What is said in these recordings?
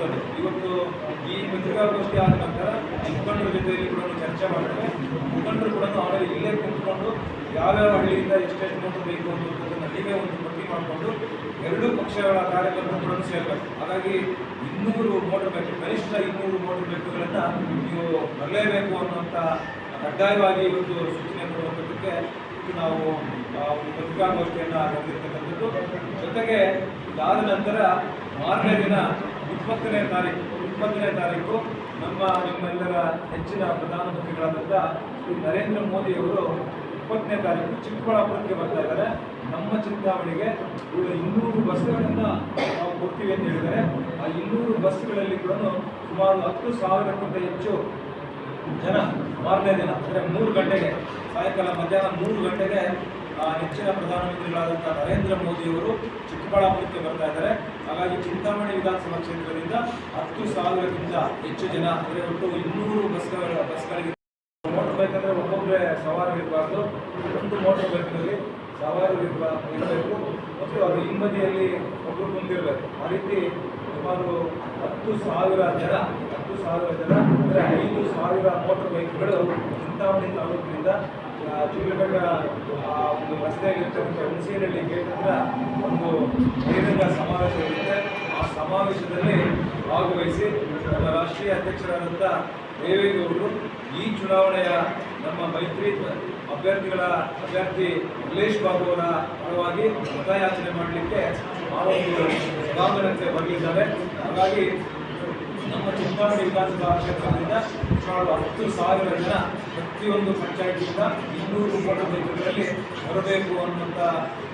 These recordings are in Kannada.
ಇರ್ತಕ್ಕಂಥದ್ದು ಇವತ್ತು, ಈ ಪತ್ರಿಕಾಗೋಷ್ಠಿ ಆದ ನಂತರ ಮುಖಂಡರ ಜೊತೆಯಲ್ಲಿ ಕೂಡ ಚರ್ಚೆ ಮಾಡ್ತಾರೆ ಮುಖಂಡರು ಕೂಡ ಆಮೇಲೆ ಇಲ್ಲೇ ಕುಂತ್ಕೊಂಡು ಯಾವ್ಯಾವ ಹಳ್ಳಿಯಿಂದ ಎಷ್ಟೆಷ್ಟು ನೋಟು ಬೇಕು ಅನ್ನೋದನ್ನು ನೀವೇ ಒಂದು ಪಟ್ಟಿ ಮಾಡಿಕೊಂಡು ಎರಡೂ ಪಕ್ಷಗಳ ಕಾರ್ಯಕರ್ತರು ಕೂಡ ಸೇರ್ಬೇಕು. ಹಾಗಾಗಿ ಇನ್ನೂರು ಮೋಟರ್ ಬೇಕು, ಕನಿಷ್ಠ ಇನ್ನೂರು ಮೋಟರ್ ಬೇಕಾಗಳನ್ನು ನೀವು ಬರಲೇಬೇಕು ಅನ್ನುವಂಥ ಕಡ್ಡಾಯವಾಗಿ ಇವತ್ತು ಸೂಚನೆ ಕೊಡುವಂಥದ್ದಕ್ಕೆ ನಾವು ಒಂದು ಪತ್ರಿಕಾಗೋಷ್ಠಿಯನ್ನು ಕರೆದಿರ್ತಕ್ಕಂಥದ್ದು ಜೊತೆಗೆ ಇದಾದ ನಂತರ ಮಾರನೇ ದಿನ ಇಪ್ಪತ್ತನೇ ತಾರೀಕು ಇಪ್ಪತ್ತನೇ ತಾರೀಕು ನಮ್ಮ ನಿಮ್ಮೆಲ್ಲರ ಹೆಚ್ಚಿನ ಪ್ರಧಾನಮಂತ್ರಿಗಳಾದಂಥ ಶ್ರೀ ನರೇಂದ್ರ ಮೋದಿಯವರು ಇಪ್ಪತ್ತನೇ ತಾರೀಕು ಚಿಕ್ಕಬಳ್ಳಾಪುರಕ್ಕೆ ಬರ್ತಾ ಇದ್ದಾರೆ. ನಮ್ಮ ಚಿಂತಾಮಣಿಗೆ ಇವರು ಇನ್ನೂರು ಬಸ್ಗಳನ್ನು ನಾವು ಕೊಡ್ತೀವಿ ಅಂತ ಹೇಳಿದರೆ ಆ ಇನ್ನೂರು ಬಸ್ಗಳಲ್ಲಿ ಕೂಡ ಸುಮಾರು ಹತ್ತು ಸಾವಿರಕ್ಕಿಂತ ಹೆಚ್ಚು ಜನ ಮಾರನೇ ದಿನ, ಅಂದರೆ ಮೂರು ಗಂಟೆಗೆ, ಸಾಯಂಕಾಲ ಮಧ್ಯಾಹ್ನ ಮೂರು ಗಂಟೆಗೆ ಆ, ನೆಚ್ಚಿನ ಪ್ರಧಾನಮಂತ್ರಿಗಳಾದಂಥ ನರೇಂದ್ರ ಮೋದಿಯವರು ಚಿಕ್ಕಬಳ್ಳಾಪುರಕ್ಕೆ ಬರ್ತಾ ಇದ್ದಾರೆ. ಹಾಗಾಗಿ ಚಿಂತಾಮಣಿ ವಿಧಾನಸಭಾ ಕ್ಷೇತ್ರದಿಂದ ಹತ್ತು ಸಾವಿರಕ್ಕಿಂತ ಹೆಚ್ಚು ಜನ ಅಂದರೆ ಒಟ್ಟು ಇನ್ನೂರು ಬಸ್ಗಳ ಬಸ್ಗಳಿಗೆ ಮೋಟರ್ ಬೈಕ್ ಅಂದರೆ ಒಬ್ಬೊಬ್ಬರೇ ಸವಾರು ಇರಬಾರ್ದು. ಒಂದು ಮೋಟರ್ ಬೈಕ್ನಲ್ಲಿ ಸವಾರು ಇರ್ಬ- ಇರಬೇಕು ಮತ್ತು ಅದು ಹಿಂಬದಿಯಲ್ಲಿ ಒಬ್ಬರು ಮುಂದಿರಬೇಕು ಆ ರೀತಿ ಸುಮಾರು ಹತ್ತು ಸಾವಿರ ಜನ ಹತ್ತು ಸಾವಿರ ಜನ ಅಂದರೆ ಐದು ಸಾವಿರ ಮೋಟರ್ ಬೈಕ್ಗಳು ಚಿಂತಾಮಣಿ ತಾಲೂಕಿನಿಂದ ಚಿತ್ರದುರ್ಗ ಒಂದು ರಸ್ತೆಯಲ್ಲಿರ್ತಕ್ಕಂಥ ಹುಣಸೇನಹಳ್ಳಿ ಗೇಟ್ ಒಂದು ಬಹಿರಂಗ ಸಮಾವೇಶ ಇರುತ್ತೆ. ಆ ಸಮಾವೇಶದಲ್ಲಿ ಭಾಗವಹಿಸಿ ನಮ್ಮ ರಾಷ್ಟ್ರೀಯ ಅಧ್ಯಕ್ಷರಾದಂಥ ದೇವೇಗೌಡರು ಈ ಚುನಾವಣೆಯ ನಮ್ಮ ಮೈತ್ರಿ ಅಭ್ಯರ್ಥಿಗಳ ಅಭ್ಯರ್ಥಿ ಮಲ್ಲೇಶ್ ಬಾಬು ಅವರ ಪರವಾಗಿ ಮತಯಾಚನೆ ಮಾಡಲಿಕ್ಕೆ ಆ ಒಂದು ಸಭಾಂಗಣಕ್ಕೆ ಬರಲಿದ್ದಾರೆ. ಹಾಗಾಗಿ ನಮ್ಮ ಚಿಂತಾಮಣಿ ವಿಧಾನಸಭಾ ಕ್ಷೇತ್ರದಿಂದ ಸುಮಾರು ಹತ್ತು ಸಾವಿರ ಜನ ಪ್ರತಿಯೊಂದು ಪಂಚಾಯತಿಯಿಂದ ಇನ್ನೂರು ಕೋಟಿ ಬರಬೇಕು ಅನ್ನುವಂಥ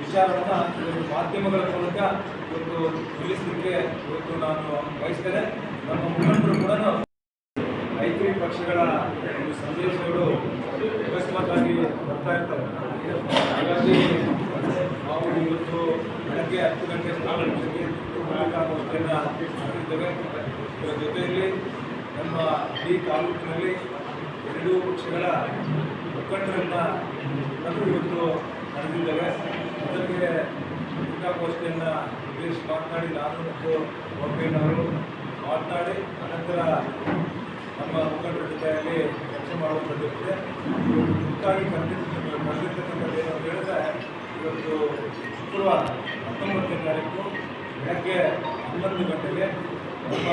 ವಿಚಾರವನ್ನು ಇವತ್ತು ಮಾಧ್ಯಮಗಳ ಮೂಲಕ ಇವತ್ತು ತಿಳಿಸಲಿಕ್ಕೆ ಇವತ್ತು ನಾನು ಬಯಸ್ತೇನೆ. ನಮ್ಮ ಮುಖಂಡರು ಕೂಡ ಮೈತ್ರಿ ಪಕ್ಷಗಳ ಒಂದು ಸಂದೇಶಗಳು ಅಕಸ್ಮಾತ್ತಾಗಿ ಬರ್ತಾ ಇರ್ತವೆ. ಹಾಗಾಗಿ ನಾವು ಇವತ್ತು ಬೆಳಗ್ಗೆ ಹತ್ತು ಗಂಟೆ ಮೂಲಕಾಗೋಷ್ಠಿಯನ್ನು ಮಾಡಿದ್ದೇವೆ. ಇದರ ಜೊತೆಯಲ್ಲಿ ನಮ್ಮ ಈ ತಾಲೂಕಿನಲ್ಲಿ ಎರಡೂ ಪಕ್ಷಗಳ ಮುಖಂಡರನ್ನು ಅದು ಇವತ್ತು ನಡೆದಿದ್ದೇವೆ ಅದಕ್ಕೆ ಪತ್ರಿಕಾಗೋಷ್ಠಿಯನ್ನು ಉದ್ದೇಶ ಮಾತನಾಡಿ ನಾನು ಮತ್ತು ಒಬ್ಬೇನವರು ಮಾತನಾಡಿ ಅನಂತರ ನಮ್ಮ ಮುಖಂಡರ ಜೊತೆಯಲ್ಲಿ ಚರ್ಚೆ ಮಾಡುವ ಸಾಧ್ಯತೆ ಇವತ್ತು ತುರ್ತಾಗಿ ಕರೆದಿರ್ತಕ್ಕಂಥ ಕರೆದಿರ್ತಕ್ಕಂಥದ್ದು ಏನು ಅಂತ ಹೇಳಿದ್ರೆ ಇವತ್ತು ಶುಕ್ರವಾರ ಹತ್ತೊಂಬತ್ತನೇ ತಾರೀಕು ಬೆಳಗ್ಗೆ ಹನ್ನೊಂದು ಗಂಟೆಗೆ ನಮ್ಮ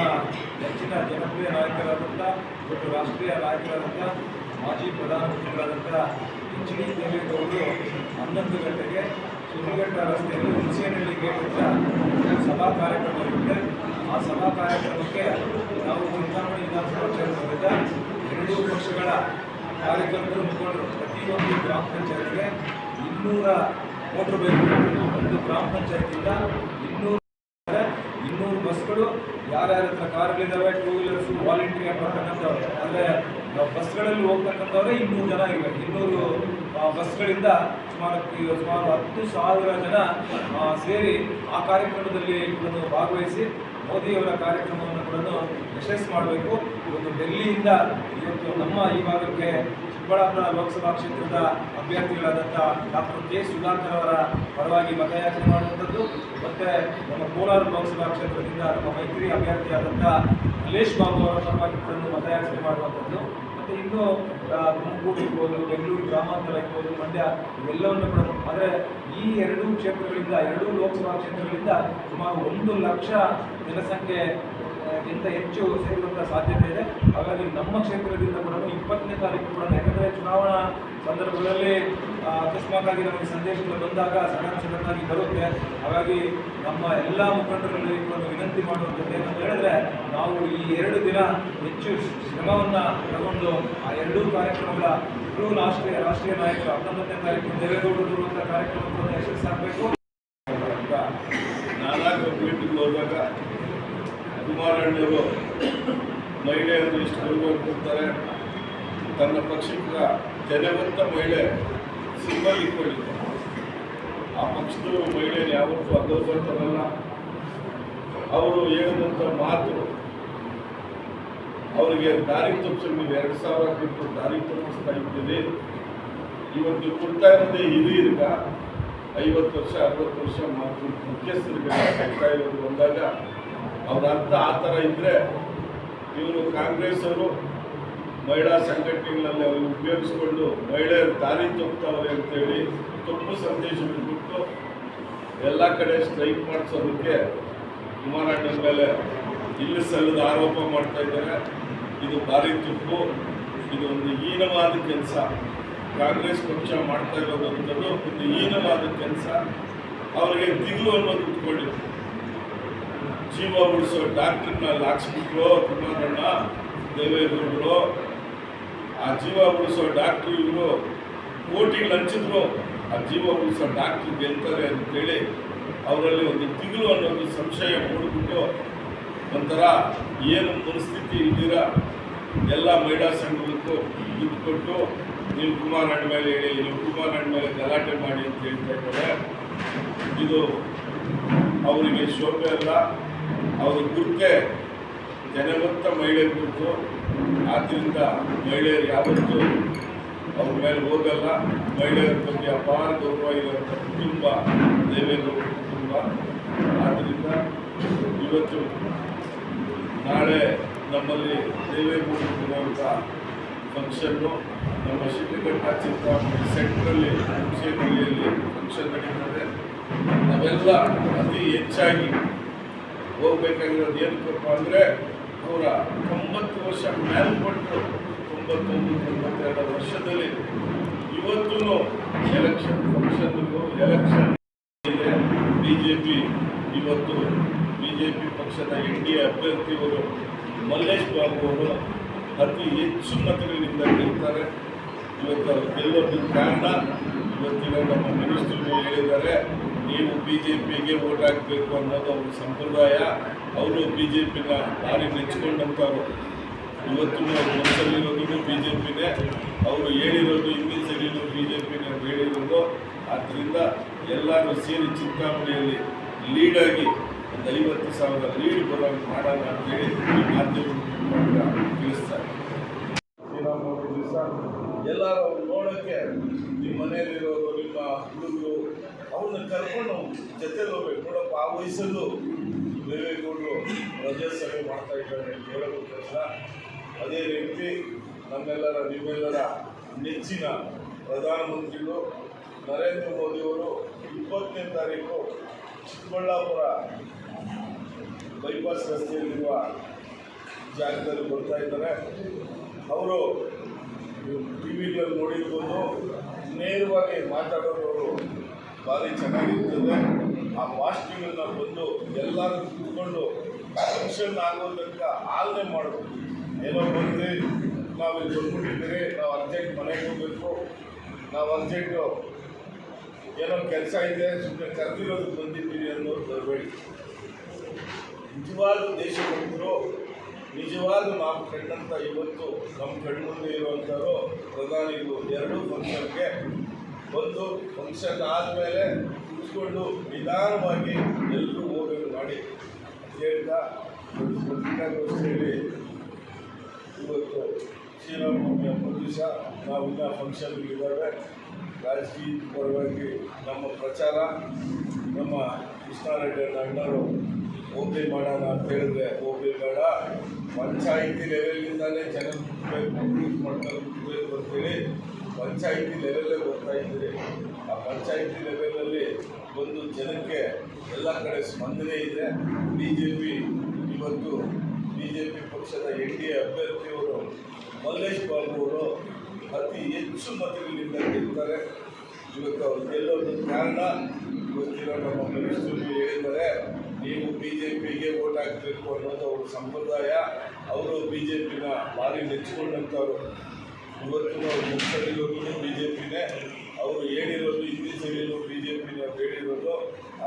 ನೆಚ್ಚಿನ ಜನಪ್ರಿಯ ನಾಯಕರಾದಂಥ ಮತ್ತು ರಾಷ್ಟ್ರೀಯ ನಾಯಕರಾದಂಥ ಮಾಜಿ ಪ್ರಧಾನಮಂತ್ರಿಗಳಾದಂಥ ಎಚ್ ಡಿ ದೇವೇಗೌಡರು ಹನ್ನೊಂದು ಗಂಟೆಗೆ ಸುಮಘಟ್ಟ ರಸ್ತೆಯಲ್ಲಿ ಹುಣಸೇನಹಳ್ಳಿ ಗೇಟ್ ಸಭಾ ಕಾರ್ಯಕ್ರಮ ಇರುತ್ತೆ. ಆ ಸಭಾ ಕಾರ್ಯಕ್ರಮಕ್ಕೆ ನಾವು ಚುನಾವಣೆ ವಿಧಾನಸಭಾ ಕ್ಷೇತ್ರದಿಂದ ಎರಡೂ ಪಕ್ಷಗಳ ಕಾರ್ಯಕರ್ತರು ಮುಖಂಡರು ಪ್ರತಿಯೊಂದು ಗ್ರಾಮ ಪಂಚಾಯತ್ಗೆ ಇನ್ನೂರ ಮೋಟರ್ ಬೇಕು. ಒಂದು ಗ್ರಾಮ ಪಂಚಾಯತಿಯಿಂದ ಇನ್ನೂರು ಇನ್ನೂರು ಯಾರ್ಯಾರ ಹತ್ರ ಕಾರ್ಗಳಿದ್ದಾವೆ ಟೂ ವೀಲರ್ಸ್ ವಾಲಂಟ್ರಿ ಬರ್ತಕ್ಕಂಥವ್ರು ಅಂದರೆ ಬಸ್ಗಳಲ್ಲಿ ಹೋಗ್ತಕ್ಕಂಥವ್ರೆ ಇನ್ನೂರು ಜನ ಇರಬೇಕು. ಇನ್ನೂರು ಬಸ್ಗಳಿಂದ ಸುಮಾರು ಸುಮಾರು ಹತ್ತು ಸಾವಿರ ಜನ ಸೇರಿ ಆ ಕಾರ್ಯಕ್ರಮದಲ್ಲಿ ಕೂಡ ಭಾಗವಹಿಸಿ ಮೋದಿಯವರ ಕಾರ್ಯಕ್ರಮವನ್ನು ಕೂಡ ಯಶಸ್ಸು ಮಾಡಬೇಕು. ಇವತ್ತು ಡೆಲ್ಲಿಯಿಂದ ಇವತ್ತು ನಮ್ಮ ಈ ಭಾಗಕ್ಕೆ ಚಿಕ್ಕಬಳ್ಳಾಪುರ ಲೋಕಸಭಾ ಕ್ಷೇತ್ರದ ಅಭ್ಯರ್ಥಿಗಳಾದಂಥ ಡಾಕ್ಟರ್ ಕೆ. ಸುಧಾಕರ್ ಅವರ ಪರವಾಗಿ ಮತಯಾಚನೆ ಮಾಡುವಂಥದ್ದು. ಮತ್ತು ನಮ್ಮ ಕೋಲಾರ ಲೋಕಸಭಾ ಕ್ಷೇತ್ರದಿಂದ ನಮ್ಮ ಮೈತ್ರಿ ಅಭ್ಯರ್ಥಿಯಾದಂಥ ಮಲ್ಲೇಶ್ ಬಾಬು ಅವರ ಮತಯಾಚನೆ ಮಾಡುವಂಥದ್ದು. ಮತ್ತು ಇನ್ನು ತುಮಕೂರು ಇರ್ಬೋದು, ಬೆಂಗಳೂರು, ಗ್ರಾಮಾಂತರ ಇರ್ಬೋದು, ಮಂಡ್ಯ, ಇವೆಲ್ಲವನ್ನು ಕೂಡ ಆದರೆ ಈ ಎರಡೂ ಕ್ಷೇತ್ರಗಳಿಂದ, ಎರಡೂ ಲೋಕಸಭಾ ಕ್ಷೇತ್ರಗಳಿಂದ ಸುಮಾರು ಒಂದು ಲಕ್ಷ ಜನಸಂಖ್ಯೆ ಗಿಂತ ಹೆಚ್ಚು ಸೇರುವಂಥ ಸಾಧ್ಯತೆ ಇದೆ. ಹಾಗಾಗಿ ನಮ್ಮ ಕ್ಷೇತ್ರದಿಂದ ಕೂಡ ಇಪ್ಪತ್ತನೇ ತಾರೀಕು ಕೂಡ, ಯಾಕಂದರೆ ಚುನಾವಣಾ ಸಂದರ್ಭಗಳಲ್ಲಿ ಅಕಸ್ಮಾತಾಗಿ ನಮಗೆ ಸಂದೇಶಗಳು ಬಂದಾಗ ಸಡನ್ ಆಗಿ ಬರುತ್ತೆ. ಹಾಗಾಗಿ ನಮ್ಮ ಎಲ್ಲ ಮುಖಂಡರಲ್ಲಿ ಕೂಡ ವಿನಂತಿ ಮಾಡುವಂಥದ್ದು ಏನಂತ ಹೇಳಿದ್ರೆ, ನಾವು ಈ ಎರಡು ದಿನ ಹೆಚ್ಚು ಶ್ರಮವನ್ನು ತಗೊಂಡು ಆ ಎರಡೂ ಕಾರ್ಯಕ್ರಮಗಳ ಇಬ್ಬರೂ ರಾಷ್ಟ್ರೀಯ ರಾಷ್ಟ್ರೀಯ ನಾಯಕರು, ಹತ್ತೊಂಬತ್ತನೇ ತಾರೀಕು ದೇವೇಗೌಡರು ಅಂತ ಕಾರ್ಯಕ್ರಮಗಳನ್ನು ಯಶಸ್ಸಾಗಬೇಕು ಕುಮಾರಣ್ಣವರು ಮಹಿಳೆಯರು ಇಷ್ಟು ಗುರುಗಳು ಕೊಡ್ತಾರೆ. ತನ್ನ ಪಕ್ಷದ ಜನವಂತ ಮಹಿಳೆ ಸಿಂಬಲ್ ಇಟ್ಕೊಂಡಿದ್ದಾರೆ ಆ ಪಕ್ಷದ ಮಹಿಳೆಯನ್ನು ಯಾವತ್ತೂ ಅಗೌರವಲ್ಲ ಅವರು ಹೇಳಿದಂಥ ಮಾತು, ಅವರಿಗೆ ದಾರಿ ತಪ್ಪಿಸಲು ನೀವು ಎರಡು ಸಾವಿರ ಕೊಟ್ಟು ದಾರಿ ತಪ್ಪಿಸ್ತಾ ಇದ್ದೀರಿ. ಇವತ್ತು ಕೊಡ್ತಾ ಇರೋದೇ ಹಿರಿಯರ್ಗ ಐವತ್ತು ವರ್ಷ, ಅರವತ್ತು ವರ್ಷ ಮಾತು ಮುಖ್ಯಸ್ಥರಿಗೆ ಕೊಡ್ತಾ ಇರೋದು ಬಂದಾಗ ಅವ್ರ ಅರ್ಥ ಆ ಥರ ಇದ್ದರೆ ಇವರು ಕಾಂಗ್ರೆಸ್ ಅವರು ಮಹಿಳಾ ಸಂಘಟನೆಗಳಲ್ಲಿ ಅವರು ಉಪಯೋಗಿಸಿಕೊಂಡು ಮಹಿಳೆಯರು ದಾರಿ ತಪ್ಪುತ್ತವ್ರೆ ಅಂತೇಳಿ ತಪ್ಪು ಸಂದೇಶ ಬಿಟ್ಟು ಎಲ್ಲ ಕಡೆ ಸ್ಟ್ರೈಕ್ ಮಾಡಿಸೋದಕ್ಕೆ ಕುಮಾರಣ್ಣನ ಮೇಲೆ ಇಲ್ಲಿ ಸಲ್ಲದ ಆರೋಪ ಮಾಡ್ತಾ ಇದ್ದಾರೆ. ಇದು ಭಾರಿ ತುಪ್ಪು, ಇದು ಒಂದು ಹೀನವಾದ ಕೆಲಸ. ಕಾಂಗ್ರೆಸ್ ಪಕ್ಷ ಮಾಡ್ತಾ ಇರೋದಂಥದ್ದು ಒಂದು ಹೀನವಾದ ಕೆಲಸ. ಅವರಿಗೆ ದಿಗು ಅನ್ನೋದು ಇಟ್ಕೊಂಡಿದ್ರು ಜೀವ ಉಳಿಸೋ ಡಾಕ್ಟ್ರನ್ನ ಹಾಕ್ಸ್ಬಿಟ್ರು ಕುಮಾರಣ್ಣ, ದೇವೇಗೌಡರು. ಆ ಜೀವ ಉಳಿಸೋ ಡಾಕ್ಟ್ರು ಇವರು ಕೋಟಿಗೆ ಹಂಚಿದ್ರು ಆ ಜೀವ ಉಳಿಸೋ ಡಾಕ್ಟ್ರು ಗೆಲ್ತಾರೆ ಅಂತೇಳಿ ಅವರಲ್ಲಿ ಒಂದು ತಿಂಗಳು ಅನ್ನೋದು ಸಂಶಯ ಮೂಡಿಬಿಟ್ಟು ಒಂಥರ ಏನು ಮನಸ್ಥಿತಿ ಇದ್ದೀರಾ ಎಲ್ಲ ಮಹಿಳಾ ಸಂಘಕ್ಕೂ ದುಡ್ಡು ಕೊಟ್ಟು ನೀವು ಕುಮಾರಣ್ಣ ಮೇಲೆ ಹೇಳಿ, ನೀವು ಕುಮಾರಣ್ಣ ಮೇಲೆ ಗಲಾಟೆ ಮಾಡಿ ಅಂತ ಹೇಳ್ತಾ ಇದ್ದಾರೆ. ಇದು ಅವರಿಗೆ ಶೋಭೆ ಅಲ್ಲ. ಅವರ ಗುರುತೆ ಜನವತ್ತ ಮಹಿಳೆ ಗುರುತು ಆದ್ದರಿಂದ ಮಹಿಳೆಯರು ಯಾವತ್ತೂ ಅವ್ರ ಮೇಲೆ ಹೋಗಲ್ಲ. ಮಹಿಳೆಯರ ಬಗ್ಗೆ ಅಪಾರ ಗೌರವ ಇರುವಂಥ ಕುಟುಂಬ, ದೇವೇಗೌಡ ಕುಟುಂಬ. ಆದ್ದರಿಂದ ಇವತ್ತು ನಾಳೆ ನಮ್ಮಲ್ಲಿ ದೇವೇಗೌಡ ಇರುವಂಥ ಫಂಕ್ಷನ್ನು ನಮ್ಮ ಶಿಡ್ಲಘಟ್ಟ ಚಿಂತಾಮಣಿ ಸೆಂಟ್ರಲ್ಲಿ ವಿಷಯದಲ್ಲಿ ಫಂಕ್ಷನ್ ನಡೀತದೆ. ನಾವೆಲ್ಲ ಅತಿ ಹೆಚ್ಚಾಗಿ ಹೋಗ್ಬೇಕಾಗಿರೋದು ಏನಕ್ಕಪ್ಪ ಅಂದರೆ ಅವರ ತೊಂಬತ್ತು ವರ್ಷ ಮೇಲ್ಪಟ್ಟು ತೊಂಬತ್ತೊಂದು ತೊಂಬತ್ತೆರಡು ವರ್ಷದಲ್ಲಿ ಇವತ್ತೂ ಎಲೆಕ್ಷನ್ ಫಂಕ್ಷನ್ಗೂ ಎಲೆಕ್ಷನ್ ಬಿ ಜೆ ಪಿ ಇವತ್ತು ಬಿ ಜೆ ಪಿ ಪಕ್ಷದ ಎನ್ ಡಿ ಎ ಅಭ್ಯರ್ಥಿಯವರು ಮಲ್ಲೇಶ್ ಬಾಬು ಅವರು ಅತಿ ಹೆಚ್ಚು ಮತಗಳಿಂದ ಗೆಲ್ತಾರೆ. ಇವತ್ತು ಅವರು ಗೆಲ್ಲೋದಕ್ಕೆ ಕಾರಣ ಇವತ್ತಿನ ನಮ್ಮ ಮಿನಿಸ್ಟ್ರು ಹೇಳಿದ್ದಾರೆ. ನೀವು ಬಿ ಜೆ ಪಿಗೆ ವೋಟ್ ಹಾಕಬೇಕು ಅನ್ನೋದು ಅವ್ರ ಸಂಪ್ರದಾಯ ಅವರು ಬಿ ಜೆ ಪಿನ ಭಾರಿ ಮೆಚ್ಚಿಕೊಂಡಂಥವ್ರು. ಇವತ್ತು ಮನಸ್ಸಲ್ಲಿರೋದು ಬಿ ಜೆ ಪಿನೇ ಅವರು ಹೇಳಿರೋದು ಇಂಗ್ಲೀಷಲ್ಲಿ ಬಿ ಜೆ ಪಿನ ಹೇಳಿರೋದು. ಆದ್ದರಿಂದ ಎಲ್ಲರೂ ಸೇರಿ ಚಿಂತಾಮಣಿಯಲ್ಲಿ ಲೀಡಾಗಿ ಒಂದು ಐವತ್ತು ಸಾವಿರ ಲೀಡ್ ಬರೋ ಮಾಡೋಣ ಅಂತೇಳಿ ಮೂಲಕ ತಿಳಿಸ್ತಾರೆ ಶ್ರೀರಾಮನವಮಿ ದಿವಸ ಎಲ್ಲರೂ ನೋಡೋಕ್ಕೆ ನಿಮ್ಮ ಮನೆಯಲ್ಲಿರೋರು ನಿಮ್ಮ ಹುಡುಗರು ಅವ್ರನ್ನ ಕರ್ಕೊಂಡು ಜೊತೆಲಿ ಹೋಗ್ಬೇಕು. ನೋಡಪ್ಪ, ಆ ವಯಸ್ಸಲ್ಲೂ ದೇವೇಗೌಡರು ರಾಜ್ಯಸಭೆ ಮಾಡ್ತಾ ಇದ್ದಾರೆ ಹೇಳೋದಕ್ಕೋಸ್ಕರ ಅದೇ ರೀತಿ ನಮ್ಮೆಲ್ಲರ, ನಿಮ್ಮೆಲ್ಲರ ನೆಚ್ಚಿನ ಪ್ರಧಾನಮಂತ್ರಿಗಳು ನರೇಂದ್ರ ಮೋದಿಯವರು ಇಪ್ಪತ್ತನೇ ತಾರೀಕು ಚಿಕ್ಕಬಳ್ಳಾಪುರ ಬೈಪಾಸ್ ರಸ್ತೆಯಲ್ಲಿರುವ ಜಾಗದಲ್ಲಿ ಬರ್ತಾ ಇದ್ದಾರೆ. ಅವರು ಟಿ ವಿಗಳಲ್ಲಿ ನೋಡಿರ್ಬೋದು ನೇರವಾಗಿ ಮಾತಾಡೋರು ಭಾರಿ ಚೆನ್ನಾಗಿರ್ತದೆ. ಆ ಪಾಸ್ಟಿಂಗನ್ನು ಬಂದು ಎಲ್ಲರೂ ಕೂತ್ಕೊಂಡು ಫಂಕ್ಷನ್ ಆಗೋದಕ್ಕೆ ಆಲನೆ ಮಾಡಬೇಕು. ಏನೋ ಬಂದು ನಾವು ಇಲ್ಲಿ ಬಂದ್ಬಿಟ್ಟಿದ್ದೀರಿ, ನಾವು ಅರ್ಜೆಂಟ್ ಮನೆಗೆ ಹೋಗಬೇಕು. ನಾವು ಅರ್ಜೆಂಟು ಏನೋ ಕೆಲಸ ಇದೆ ಸುಮ್ಮನೆ ಕರೆದಿರೋದಕ್ಕೆ ಬಂದಿದ್ದೀರಿ ಅನ್ನೋದು ಬರಬೇಡಿ ನಿಜವಾದ ದೇಶಭಕ್ತರು ನಿಜವಾದ ನಾವು ಕಂಡಂಥ ಇವತ್ತು ನಮ್ಮ ಕಣ್ಮುಂದೆ ಇರುವಂಥವರು ಪ್ರಧಾನಿಗಳು, ಎರಡೂ ಫಂಕ್ಷನ್ಗೆ ಬಂದು ಫಂಕ್ಷನ್ ಆದಮೇಲೆ ಕುತ್ಕೊಂಡು ನಿಧಾನವಾಗಿ ಎಲ್ಲರೂ ಹೋಗೋದು ಮಾಡಿ ಹೇಳ್ತಾ ಪತ್ರಿಕಾಗೋಷ್ಠಿಯಲ್ಲಿ ಇವತ್ತು ಶ್ರೀರಾಮನವಮಿ ಹಬ್ಬದ ದಿವಸ ನಾವು ಇನ್ನೂ ಫಂಕ್ಷನ್ಗಳಿದ್ದಾವೆ ರಾಜಕೀಯ ಪರವಾಗಿ ನಮ್ಮ ಪ್ರಚಾರ, ನಮ್ಮ ಕೃಷ್ಣಾರೆಡ್ಡಿ ಅಣ್ಣರು ಹೋಗ್ಲಿ ಮಾಡೋಣ ಅಂತ ಹೇಳಿದ್ರೆ ಹೋಗ್ಲಿ ಬೇಡ, ಪಂಚಾಯಿತಿ ಲೆವೆಲ್ನಿಂದಲೇ ಜನ ಬೇಕು ಅಂತೇಳಿ ಪಂಚಾಯಿತಿ ಲೆವೆಲ್ಲೇ ಬರ್ತಾ ಇದ್ದೀರಿ. ಆ ಪಂಚಾಯಿತಿ ಲೆವೆಲಲ್ಲಿ ಒಂದು ಜನಕ್ಕೆ ಎಲ್ಲ ಕಡೆ ಸ್ಪಂದನೆ ಇದೆ. ಬಿ ಜೆ ಪಿ ಇವತ್ತು ಬಿ ಜೆ ಪಿ ಪಕ್ಷದ ಎನ್ ಡಿ ಎ ಅಭ್ಯರ್ಥಿಯವರು ಮಲ್ಲೇಶ್ ಬಾಬು ಅವರು ಅತಿ ಹೆಚ್ಚು ಮತಗಳಿಂದ ಗೆಲ್ತಾರೆ. ಇವತ್ತು ಅವ್ರು ಗೆಲ್ಲೋದು ಕಾರಣ ಇವತ್ತಿನ ನಮ್ಮ ಮಿನಿಸ್ಟರ್ ಹೇಳಿದ್ದಾರೆ. ನೀವು ಬಿ ಜೆ ಪಿಗೆ ವೋಟ್ ಹಾಕಬೇಕು ಅನ್ನೋದು ಅವ್ರ ಸಂಪ್ರದಾಯ. ಅವರು ಬಿ ಜೆ ಪಿನ ಭಾರಿ ನೆಚ್ಚಿಕೊಂಡಂಥವ್ರು ಇವತ್ತಿನ ನಾವು ಮುಖ್ಯರಿರೋದು ಬಿ ಜೆ ಪಿನೇ ಅವರು ಹೇಳಿರೋದು ಹಿಂದಿ ಸೇರಿರೋ ಬಿ ಜೆ ಪಿನ ಹೇಳಿರೋದು.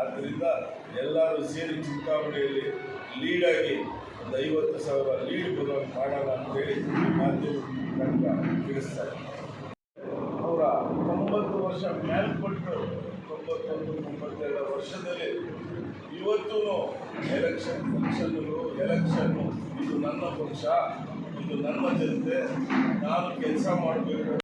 ಆದ್ದರಿಂದ ಎಲ್ಲರೂ ಸೇರಿ ಚುನಾವಣೆಯಲ್ಲಿ ಲೀಡಾಗಿ ಒಂದು ಐವತ್ತು ಸಾವಿರ ಲೀಡ್ ಬರೋ ಮಾಡೋಣ ಅಂತೇಳಿ ಮಾಧ್ಯಮ ಕನ್ನಡ ತಿಳಿಸ್ತಾರೆ. ಅವರ ತೊಂಬತ್ತು ವರ್ಷ ಮೇಲ್ಪಟ್ಟು ತೊಂಬತ್ತೊಂದು, ತೊಂಬತ್ತೆರಡು ವರ್ಷದಲ್ಲಿ ಇವತ್ತೂ ಎಲೆಕ್ಷನ್ ಫಂಕ್ಷನ್ಗಳು ಎಲೆಕ್ಷನ್ನು ಇದು ನನ್ನ ಪಕ್ಷ. ಇದು ನನ್ನ ಜೊತೆ ನಾನು ಕೆಲಸ ಮಾಡಬೇಕು.